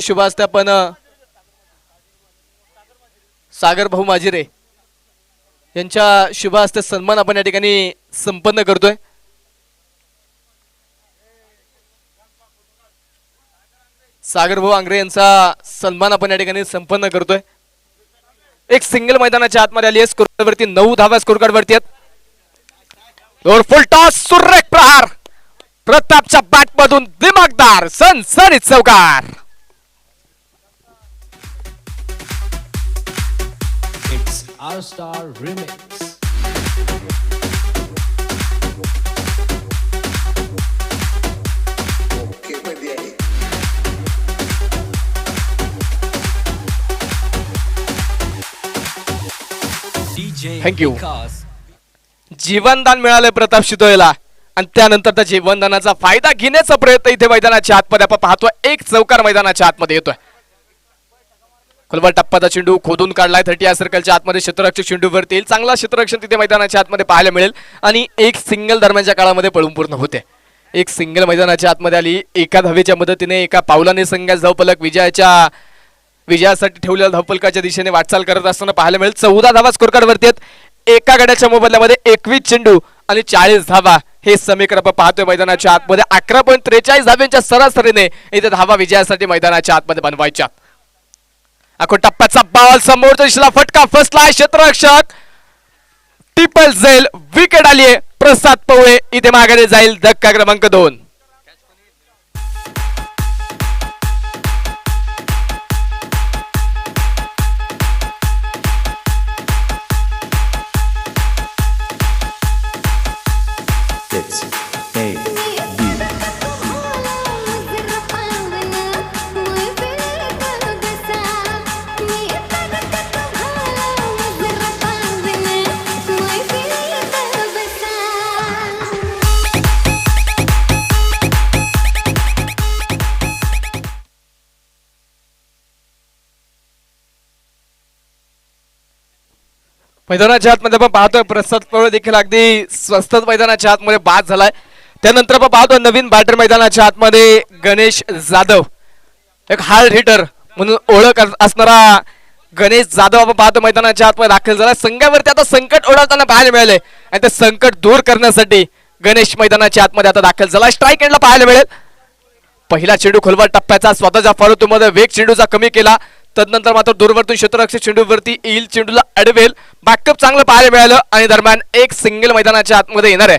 शुभ सागर भाऊ माजिरे यांच्या शुभ सन्मान आपण या ठिकाणी संपन्न करतोय. सागर भाऊ आंग्रे यांचा सन्मान आपण या ठिकाणी संपन्न करतोय. एक सिंगल मैदानाच्या आतमध्ये आली आहे स्कोर वरती नऊ धावा स्कोर वरती आहेत फुल टॉस सुरेख प्रहार. प्रतापच्या बॅट मधून दिमागदार सनसनीत चौकार. Our Star Remix. जीवनदान मिळालंय प्रताप शितोळेला आणि त्यानंतर त्या जीवनदानाचा फायदा घेण्याचा प्रयत्न इथे मैदानाच्या आतमध्ये. आपण पाहतोय एक चौकार मैदानाच्या आतमध्ये येतोय. खोलवर टप्पाचा चेंडू खोदून काढलाय. थर्टी या सर्कलच्या आतमध्ये क्षेत्ररक्षक चेंडूवरती येईल. चांगला क्षेत्ररक्षण तिथे मैदानाच्या आतमध्ये पाहायला मिळेल. आणि एक सिंगल दरम्यानच्या काळामध्ये पळून पूर्ण होते. एक सिंगल मैदानाच्या आतमध्ये आली. एका धावेच्या मदतीने एका पावलाने संघाचा धावपलक विजयाच्या विजयासाठी ठेवलेल्या धावपलकाच्या दिशेने वाटचाल करत असताना पाहायला मिळेल. चौदा धावा स्कोरकार्डवरती आहेत. एका गड्याच्या मोबदल्यामध्ये एकवीस चेंडू आणि चाळीस धावा हे समीकरण आपण पाहतोय मैदानाच्या आतमध्ये. अकरा पॉईंट त्रेचाळीस धाव्यांच्या सरासरीने इथे धावा विजयासाठी मैदानाच्या आतमध्ये बनवायच्या. टप्प्याचा बॉल समोरच्या दिशेला फटका फसलाय क्षेत्ररक्षक. टिपल जाईल विकेट आलीये. प्रसाद पवळे इथे माघारी जाईल धक्का क्रमांक दोन. मैदानाच्या आतमध्ये आपण पाहतोय प्रसाद पवळे देखील अगदी स्वस्त मैदानाच्या आतमध्ये बाद झालाय. त्यानंतर आपण पाहतोय नवीन बॅटर मैदानाच्या आतमध्ये गणेश जाधव. एक हार्ड हिटर म्हणून ओळख असणारा गणेश जाधव आपण पाहतो मैदानाच्या आतमध्ये दाखल झाला संघावरती आता संकट ओढवताना पाहायला मिळाले आणि ते संकट दूर करण्यासाठी गणेश मैदानाच्या आतमध्ये आता दाखल झाला स्ट्राईक एंडला पाहायला मिळेल. पहिला चेंडू खोलवर टप्प्याचा स्वतःच्या फॉलोतूमध्ये वेग चेंडूचा कमी केला. तदनंतर मात्र दूरवरतून क्षेत्ररक्षक चेंडूवरती येईल. चेंडूला अडवेल. बॅकअप चांगलं पाहायला मिळालं आणि दरम्यान एक सिंगल मैदानाच्या आतमध्ये येणार आहे.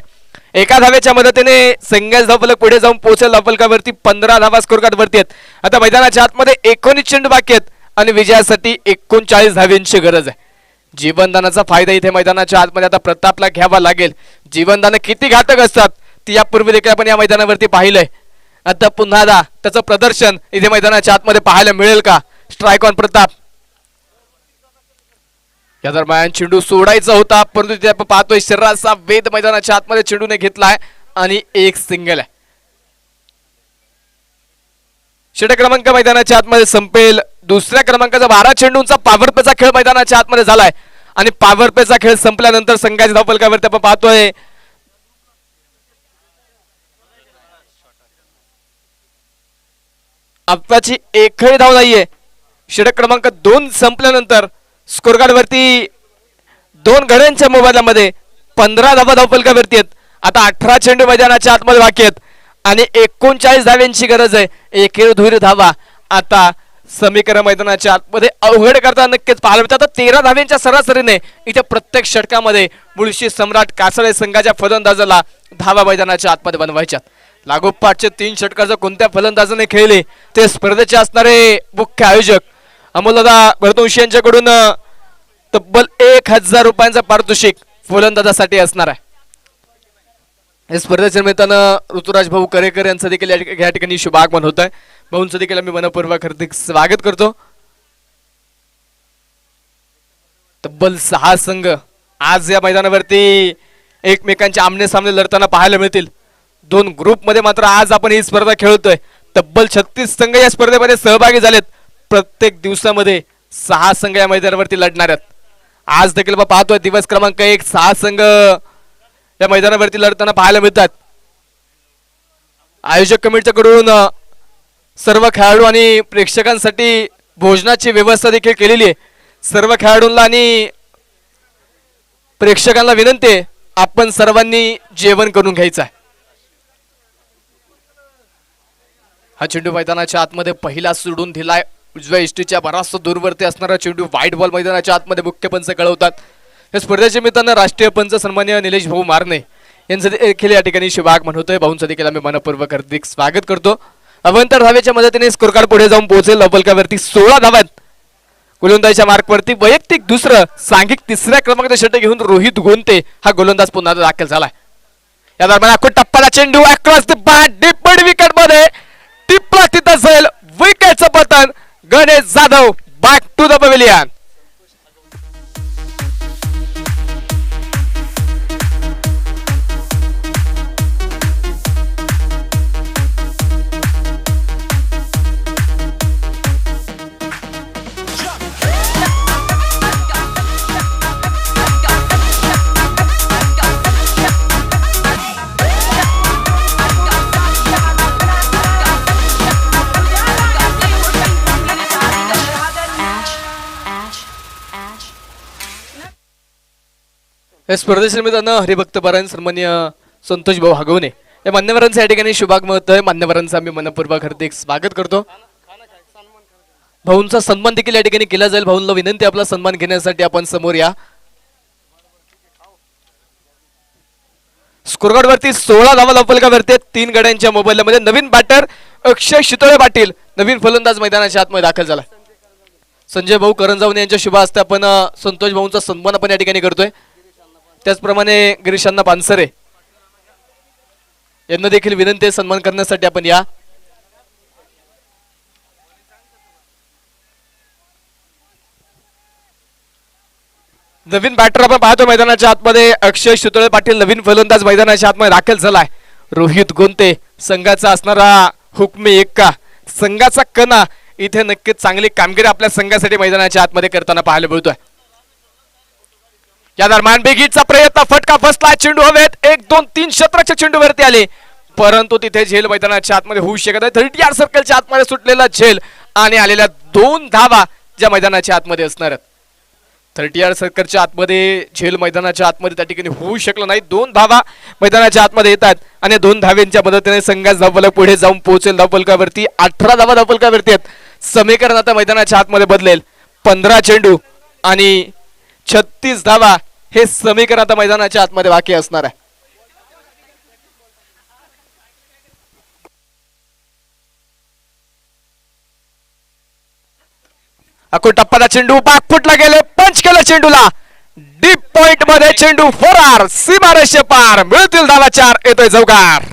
एका धावेच्या मदतीने सिंगल धावफलक पुढे जाऊन पोहोचेल. धावफलकावरती पंधरा धावा स्कोर वरती आहेत. आता मैदानाच्या आतमध्ये एकोणीस चेंडू बाकी आहेत आणि विजयासाठी एकोणचाळीस धाव्यांची गरज आहे. जीवनदानाचा फायदा इथे मैदानाच्या आतमध्ये आता प्रतापला घ्यावा लागेल. जीवनदान किती घातक असतात ती यापूर्वी देखील आपण या मैदानावरती पाहिलंय. आता पुन्हा दा त्याचं प्रदर्शन इथे मैदानाच्या आतमध्ये पाहायला मिळेल का? स्ट्राईक ऑन प्रताप या दरम्यान चेंडू सोडायचा होता परंतु तिथे आपण पाहतोय शरीराचा वेद मैदानाच्या आतमध्ये चेंडूने घेतलाय आणि एक सिंगल आहे. षटक क्रमांक मैदानाच्या आतमध्ये संपेल. दुसऱ्या क्रमांकाचा बारा चेंडूंचा पावरपेचा खेळ मैदानाच्या आतमध्ये झालाय. आणि पावरपेचा खेळ संपल्यानंतर संघाच्या धावपलकावरती आपण पाहतोय. आत्ताची एकही धाव नाहीये. षटक क्रमांक दोन संपल्यानंतर स्कोर दोन गड्यांच्या मोबाईलमध्ये पंधरा धावा धावपलकावरती आहेत. आता अठरा चेंडू मैदानाच्या आतमध्ये बाकी आहेत. आणि एकोणचाळीस धाव्यांची गरज आहे. एकेर धुईर धावा. आता समीकरण मैदानाच्या आतमध्ये अवघड करता नक्कीच पाहायला मिळतात आता तेरा धाव्यांच्या सरासरीने इथे प्रत्येक षटकामध्ये मुळशी सम्राट कासळे संघाच्या फलंदाजाला धावा मैदानाच्या आतमध्ये बनवायच्यात. लागोपाठचे तीन षटकाचं कोणत्या फलंदाजाने खेळले ते स्पर्धेचे असणारे मुख्य आयोजक अमोलदादा भरतवंशी यांच्याकडून तब्बल एक हजार रुपयांचा पारितोषिक फलंदाजासाठी असणार आहे. या स्पर्धेच्या निमित्तानं ऋतुराज भाऊ करेकर यांचं देखील या ठिक- या ठिकाणी शुभागमन होत आहे भाऊंचं देखील आम्ही मनपूर्वक हार्दिक स्वागत करतो. तब्बल सहा संघ आज या मैदानावरती एकमेकांचे आमने सामने लढताना पाहायला मिळतील. दोन ग्रुपमध्ये मात्र आज आपण ही स्पर्धा खेळतोय. तब्बल छत्तीस संघ या स्पर्धेमध्ये सहभागी झालेत. प्रत्येक दिवसामध्ये सहा संघ या मैदानावरती लढणार आहेत. आज देखील आपण पाहतोय दिवस क्रमांक एक सहा संघ या मैदानावरती लढताना पाहायला मिळतात. आयोजक कमिटीकडून सर्व खेळाडू आणि प्रेक्षकांसाठी भोजनाची व्यवस्था देखील केलेली आहे. सर्व खेळाडूंना आणि प्रेक्षकांना विनंती आहे आपण सर्वांनी जेवण करून घ्यायचं आहे. हा चेंडू मैदानाच्या आतमध्ये पहिला सोडून दिलाय. उजव्या इष्टीच्या बराचसा दूरवरती असणारा चेंडू व्हाईट बॉल मैदानाच्या आतमध्ये मुख्य पंच कळवतात या स्पर्धेच्या निमित्तानं राष्ट्रीय पंच सन्मान्य निलेश भाऊ मारणे यांचं देखील या ठिकाणी शिवाग म्हणतोय भाऊंचं देखील आम्ही मनपूर्वक हार्दिक स्वागत करतो. अवंतर धावेच्या मदतीने स्कोरकार्ड पुढे जाऊन पोहोचेल. लवलकावरती सोळा धावात. गोलंदाजच्या मार्कवरती वैयक्तिक दुसरं सांघिक तिसऱ्या क्रमांकाचा षटक घेऊन रोहित गोंते हा गोलंदाज पुन्हा दाखल झालाय. या दरम्यान अख्खो टप्पाला चेंडू अक्रॉस द बॅट डिपड विकेटमध्ये टिपला तिथं जाईल. विकेटचं पतन. Ganesh Jadhav back to the pavilion या स्पर्धेच्या हरिभक्तपरायण हरिभक्त परायण सन्मान्य संतोष भाऊ हागवणे. या मान्यवरांचं या ठिकाणी शुभागमत आहे मान्यवरांचं आम्ही मनपूर्वक हार्दिक स्वागत करतो. भाऊंचा सन्मान देखील या ठिकाणी केला जाईल. भाऊंना विनंती आपला सन्मान घेण्यासाठी आपण समोर या. स्कोरकार्ड वरती सोळा धावा लपलका वरती तीन गड्यांच्या मोबाईल मध्ये नवीन बॅटर अक्षय शितोळे पाटील नवीन फलंदाज मैदानाच्या आतमध्ये दाखल झाला. संजय भाऊ करंजावणे यांच्या शुभ हस्ते आपण संतोष भाऊंचा सन्मान आपण या ठिकाणी करतोय. त्याचप्रमाणे गिरीशांना पानसरे यांना देखील विनंती आहे सन्मान करण्यासाठी आपण या. नवीन बॅटर आपण पाहतो मैदानाच्या आतमध्ये. अक्षय शितोळे पाटील नवीन फलंदाज मैदानाच्या आतमध्ये दाखल झालाय. रोहित गोंते संघाचा असणारा हुकमी एक्का. संघाचा कणा. इथे नक्कीच चांगली कामगिरी आपल्या संघासाठी मैदानाच्या आतमध्ये करताना पाहायला मिळतोय. या दरम्यान बेगीचा प्रयत्न फटका फसला चेंडू हवेत. एक दोन तीन शतराच्या चेंडूवरती आले. परंतु तिथे झेल मैदानाच्या आतमध्ये होऊ शकत आहे थर्टी आर सर्कलच्या आतमध्ये सुटलेला झेल आणि आलेल्या दोन धावा ज्या मैदानाच्या आतमध्ये असणार आहेत. थर्टी आर सर्कलच्या आतमध्ये झेल मैदानाच्या आतमध्ये त्या ठिकाणी होऊ शकलं नाही. दोन धावा मैदानाच्या आतमध्ये येतात आणि दोन धाव्यांच्या मदतीने संघास धावफलक पुढे जाऊन पोहोचेल. धावफलकावरती अठरा धावा धावफलकावरती आहेत. समीकरण आता मैदानाच्या आतमध्ये बदलेल. पंधरा चेंडू आणि छत्तीस धावा हे समीकरण आता मैदानाच्या आतमध्ये बाकी असणार आहे. अको टप्पाला चेंडू फुटला गेले पंच केलं चेंडूला. डीप पॉइंटमध्ये चेंडू फोरार सीमारेषे पार मिळतील धावा चार येतोय चौकार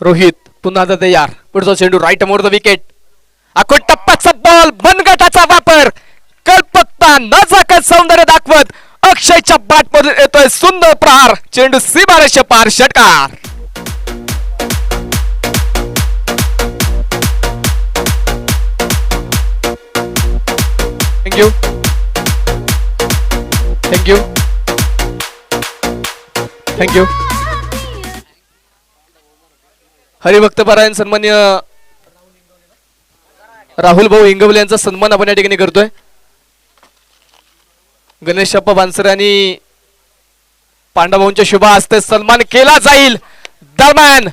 रोहित पुन्हा आता तयार. पुढचा चेंडू राईट मोर द विकेट अको टप्पाचा बॉल मनगटाचा वापर. कल्पकता न झाकत सौंदर्य दाखवत अक्षयच्या बॅट मधून येतोय सुंदर प्रहार. चेंडू सीमारेषे पार षटकार. थँक्यू थँक्यू थँक्यू हरिभक्त परायण सन्मान्य राहुल भाऊ इंगवले यांचा सन्मान आपण या ठिकाणी करतोय. गणेश अप्पा बांसरे आणि पांडभाऊंच्या शुभा हस्ते सन्मान केला जाईल. दरम्यान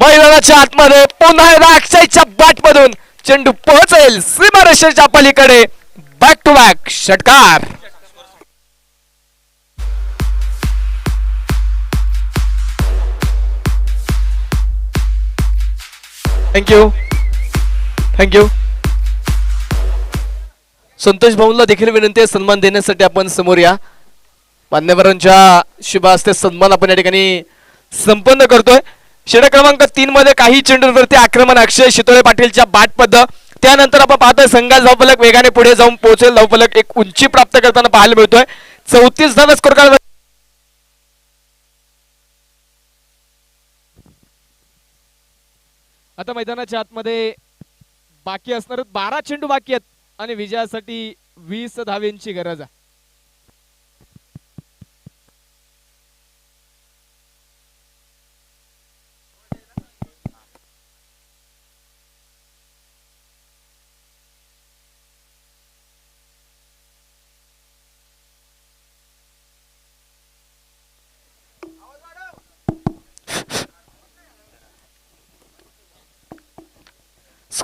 मैदानाच्या आतमध्ये पुन्हा एकदा अक्षयच्या बॅट मधून चेंडू पोहोचेल. सीमारेषेच्या पलीकडे बॅक टू बॅक षटकार. Thank you thank you Santosh भाऊंना देखील विनंती आहे सन्मान देण्यासाठी आपण समोर या. मान्यवरांच्या शुभहस्ते सन्मान आपण या ठिकाणी संपन्न करतोय. षटक क्रमांक तीन मध्ये काही चेंडूंवरती आक्रमण अक्षय शितोळे पाटीलच्या बाट पद्ध त्यानंतर आपण पाहतोय संघात धावफलक वेगाने पुढे जाऊन पोहोचेल. धावफलक एक उंची प्राप्त करताना पाहायला मिळतोय. चौतीस धाव स्कोर आता मैदानाच्या आतमध्ये बाकी असणार बारा चेंडू बाकी आहेत आणि विजयासाठी वीस धावेंची गरज आहे.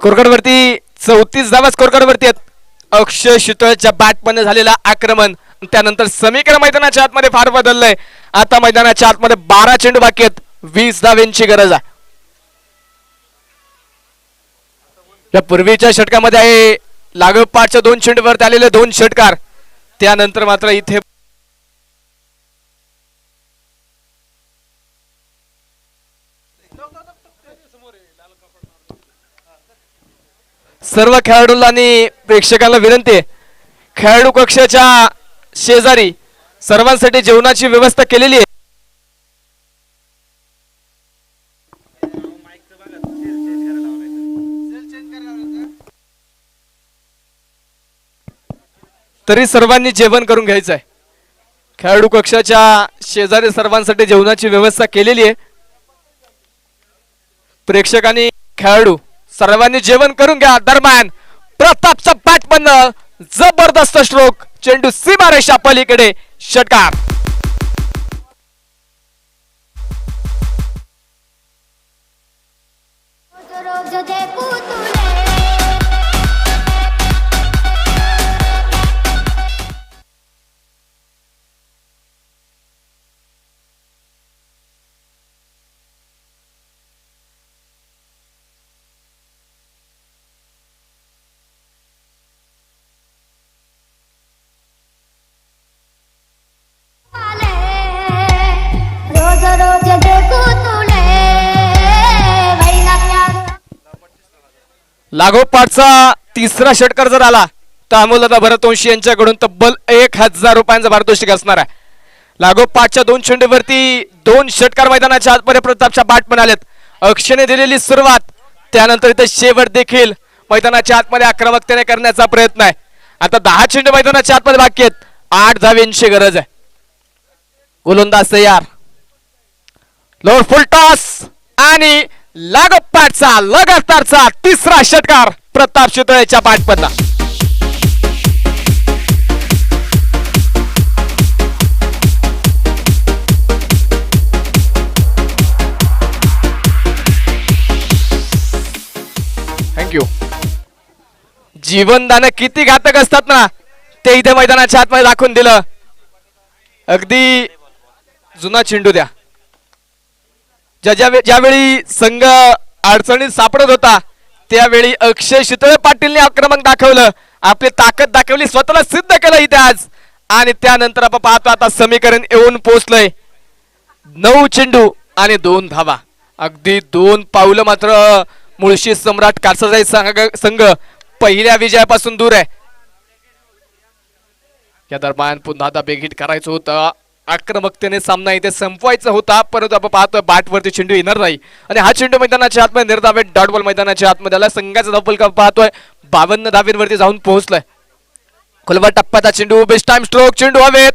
स्कोरकार्ड वरती चौतीस धावा स्कोरकार्ड वरती आहेत. अक्षय शितळच्या बॅटमध्ये झालेला आक्रमण. त्यानंतर समीकरण मैदानाच्या आतमध्ये फार बदललंय. आता मैदानाच्या आतमध्ये बारा चेंडू बाकी आहेत. वीस धावेंची गरज आहे. या पूर्वीच्या षटकामध्ये आहे. लागोपाठच्या दोन चेंडूवरती आलेले दोन षटकार. त्यानंतर मात्र इथे सर्व खेळाडूंना आणि प्रेक्षकांना विनंती. आहे खेळाडू कक्षाच्या शेजारी सर्वांसाठी जेवणाची व्यवस्था केलेली आहे. तरी सर्वांनी जेवण करून घ्यायचं आहे खेळाडू कक्षाच्या शेजारी सर्वांसाठी जेवणाची व्यवस्था केलेली आहे. प्रेक्षकांनी खेळाडू सर्वांनी जेवण करून घ्या. दरम्यान प्रतापचा बॅट जबरदस्त स्ट्रोक चेंडू सीमारेषा पलीकडे. षटकार. रोज लागोपाठचा तिसरा षटकार जर आला तर अमोलदा भरतवंशी यांच्याकडून तब्बल एक हजार रुपयांचा पारितोषिक असणार आहे. लागोपाठच्या दोन चेंडूवरती दोन षटकार मैदानाच्या आतमध्ये प्रतापच्या बाट पण अक्षयने दिलेली सुरुवात त्यानंतर इथे शेवट देखील मैदानाच्या आतमध्ये आक्रमकतेने करण्याचा प्रयत्न आहे. आता दहा चेंडू मैदानाच्या आतमध्ये बाकी आहेत. आठ धावेंची गरज आहे. गोलंदाज तयार. लोड फुल टॉस आणि लागोपाठचा लगातारचा तिसरा षटकार प्रताप शितळेच्या पाठपदला. थँक्यू जीवनदान किती घातक असतात ना ते इथे मैदानाच्या आतमध्ये दाखवून दिलं. अगदी जुना चेंडू द्या. ज्या ज्या ज्यावेळी संघ अडचणीत सापडत होता त्यावेळी अक्षय शितळे पाटीलने आक्रमक दाखवलं. आपली ताकद दाखवली स्वतःला सिद्ध केलं इथे आज. आणि त्यानंतर आपण पाहतो आता समीकरण येऊन पोहोचलंय. नऊ चेंडू आणि दोन धावा. अगदी दोन पावलं मात्र मुळशी सम्राट कासाजाई संघ पहिल्या विजयापासून दूर आहे. या दरम्यान पुन्हा आता बेगीट करायचं होतं. आक्रमकतेने सामना इथे संपवायचा होता परंतु आपण पाहतोय बॅटवरती चेंडू येणार नाही. आणि हा चेंडू मैदानाच्या आतमध्ये निर्धावे डॉट बॉल मैदानाच्या आतमध्ये आला. संघाचा धावपल का पाहतोय बावन्न धावींवरती जाऊन पोहोचलाय. खुलवा टप्प्याचा चेंडू बेस्ट टाइम स्ट्रोक चेंडू हवेत.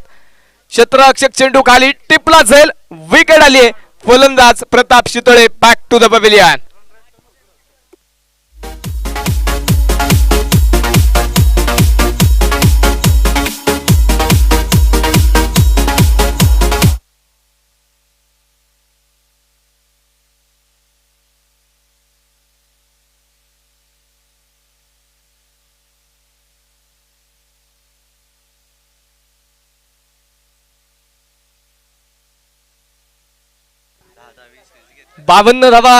क्षेत्ररक्षक चेंडू खाली टिपला जाईल. विकेट आली आहे. फलंदाज Pratap Shitale back to the pavilion बावन्न धावा